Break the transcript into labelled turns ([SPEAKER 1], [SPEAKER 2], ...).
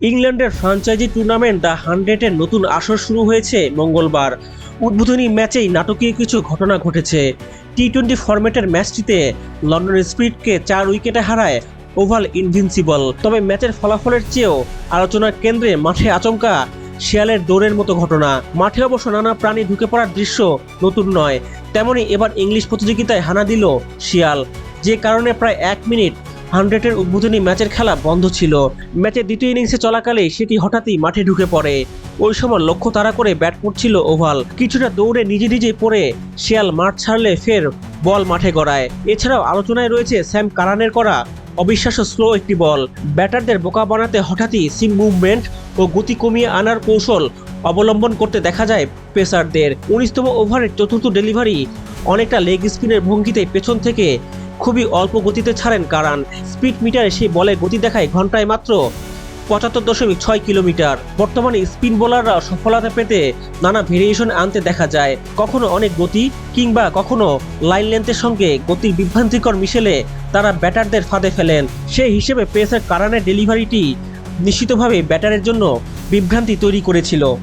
[SPEAKER 1] ইংল্যান্ডের franchise tournament the হান্ড্রেডের নতুন আসর শুরু হয়েছে মঙ্গলবার। উদ্বোধনী ম্যাচেই নাটকীয় কিছু ঘটনা ঘটেছে। টি টোয়েন্টি ফরম্যাটের ম্যাচটিতে লন্ডন স্পিডকে চার উইকেটে হারায় ওভাল ইনভিনসিবল। তবে ম্যাচের ফলাফলের চেয়েও আলোচনার কেন্দ্রে মাঠে আচমকা শিয়ালের দৌড়ের মতো ঘটনা। মাঠে অবশ্য নানা প্রাণী ঢুকে পড়ার দৃশ্য নতুন নয়। তেমনি এবার ইংলিশ প্রতিযোগিতায় হানা দিল শিয়াল। যে কারণে প্রায় এক মিনিট হান্ড্রেডের উদ্বোধনী ম্যাচের খেলা বন্ধ ছিল। ম্যাচের দ্বিতীয় ইনিংসে চলাকালে সেটি হঠাৎই মাঠে ঢুকে পড়ে। ওই সময় লক্ষ্য তাড়া করে ব্যাট করছিল ওভাল। কিছুটা দৌড়ে নিজে নিজেই পড়ে শিয়াল মাঠ ছাড়লে ফের বল মাঠে গড়ায়। এছাড়াও আলোচনায় রয়েছে স্যাম কারানের করা অবিশ্বাস্য স্লো একটি বল। ব্যাটারদের বোকা বানাতে হঠাৎই সিম মুভমেন্ট ও গতি কমিয়ে আনার কৌশল অবলম্বন করতে দেখা যায় পেসারদের। উনিশতম ওভারের চতুর্থ ডেলিভারি অনেকটা লেগ স্পিনের ভঙ্গিতে পেছন থেকে খুবই অল্প গতিতে ছাড়েন কারান। স্পিড মিটারে সেই বলে গতি দেখায় ঘন্টায় মাত্র পঁচাত্তর দশমিক ছয় কিলোমিটার। বর্তমানে স্পিন বোলাররা সফলতা পেতে নানা ভেরিয়েশন আনতে দেখা যায়। কখনো অনেক গতি কিংবা কখনো লাইন লেন্থের সঙ্গে গতির বিভ্রান্তিকর মিশেলে তারা ব্যাটারদের ফাঁদে ফেলেন। সেই হিসেবে পেসের কারানের ডেলিভারিটি নিশ্চিতভাবে ব্যাটারের জন্য বিভ্রান্তি তৈরি করেছিল।